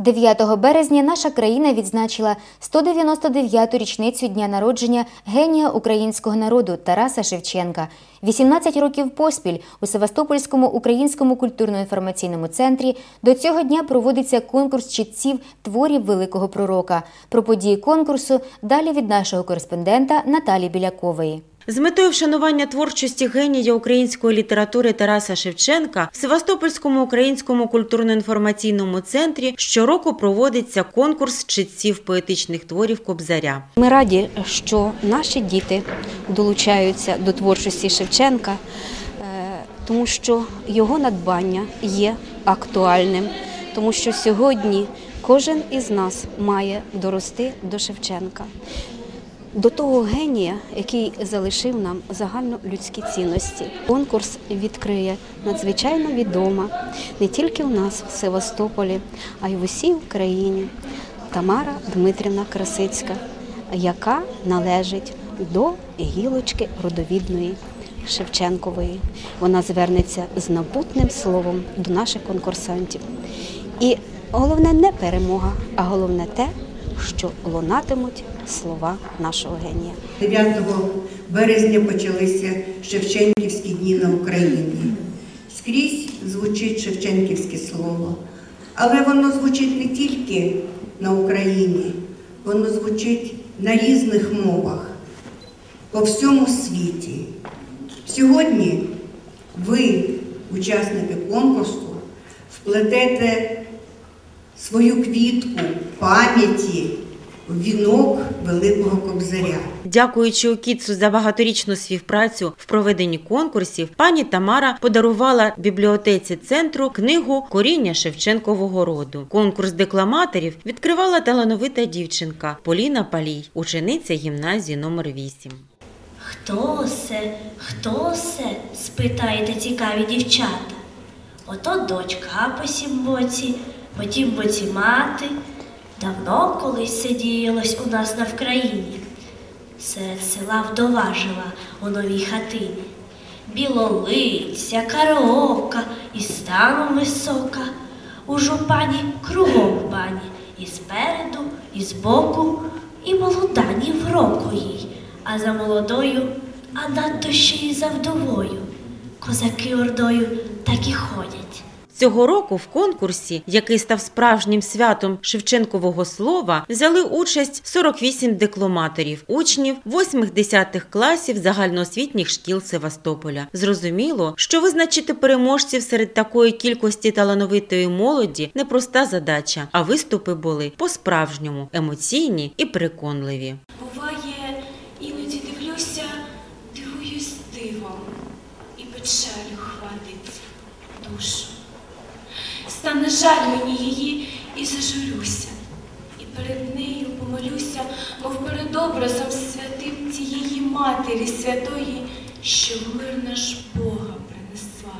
9 березня наша країна відзначила 199-ту річницю дня народження генія українського народу Тараса Шевченка. 18 років поспіль у Севастопольському українському культурно-інформаційному центрі до цього дня проводиться конкурс читців творів великого пророка. Про події конкурсу далі від нашого кореспондента Наталі Білякової. З метою вшанування творчості генія української літератури Тараса Шевченка в Севастопольському українському культурно-інформаційному центрі щороку проводиться конкурс читців поетичних творів Кобзаря. Ми раді, що наші діти долучаються до творчості Шевченка, е, тому що його надбання є актуальним, тому що сьогодні кожен із нас має дорости до Шевченка. До того генія, який залишив нам загальнолюдські цінності, конкурс відкриє надзвичайно відома не тільки в нас в Севастополі, а й в усій Україні Тамара Дмитрівна Красицька, яка належить до гілочки родовідної Шевченкової. Вона звернеться з напутним словом до наших конкурсантів. І головне не перемога, а головне те, що лунатимуть слова нашого генія. 9 березня почалися Шевченківські дні на Україні. Скрізь звучить Шевченківське слово, але воно звучить не тільки на Україні, воно звучить на різних мовах по всьому світі. Сьогодні ви, учасники конкурсу, вплетете свою квітку пам'яті вінок Великого Кобзаря. Дякуючи Окітсу за багаторічну співпрацю в проведенні конкурсів, пані Тамара подарувала бібліотеці центру книгу Коріння Шевченкового роду. Конкурс декламаторів відкривала талановита дівчинка Поліна Палій, учениця гімназії номер 8 Хто се, хто се? спитаєте цікаві дівчата. Ото дочка по сім боці, потім боці мати. Давно колись сиділось у нас на Вкраїні. Серед села вдова жила у новій хатині. Білолиця, караока і станом висока. У жупані кругом бані, і спереду, і збоку, і молода ні в року їй, а за молодою, а надто ще й за вдовою. Козаки ордою так і ходять. Цього року в конкурсі, який став справжнім святом Шевченкового слова, взяли участь 48 декламаторів, учнів 8-10 класів загальноосвітніх шкіл Севастополя. Зрозуміло, що визначити переможців серед такої кількості талановитої молоді непроста задача, а виступи були по-справжньому емоційні і переконливі. Буває, іноді дивлюся, дивуюсь дивом, і печалю хватить душу. Стане жаль мені її і зажурюся, і перед нею помолюся, мов перед образом святим цієї матері святої, що в мир наш Бога принесла.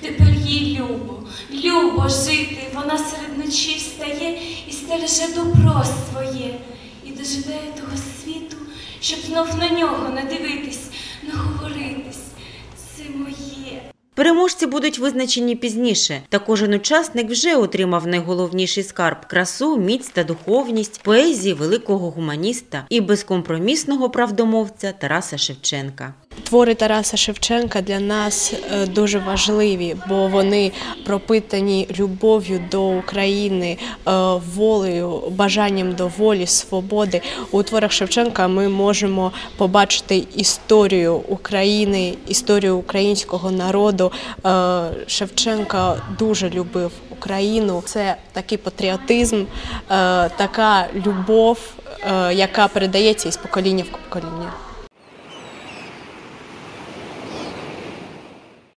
Тепер їй любо, любо жити, вона серед ночі встає і стереже добро своє, і дожидає того світу, щоб знов на нього не дивитись, не говоритись. Це моє. Переможці будуть визначені пізніше, та кожен учасник вже отримав найголовніший скарб красу, міць та духовність поезії великого гуманіста і безкомпромісного правдомовця Тараса Шевченка. Твори Тараса Шевченка для нас е, дуже важливі, бо вони пропитані любов'ю до України, е, волею, бажанням до волі, свободи. У творах Шевченка ми можемо побачити історію України, історію українського народу. Е, Шевченка дуже любив Україну. Це такий патріотизм, така любов, яка передається із покоління в покоління.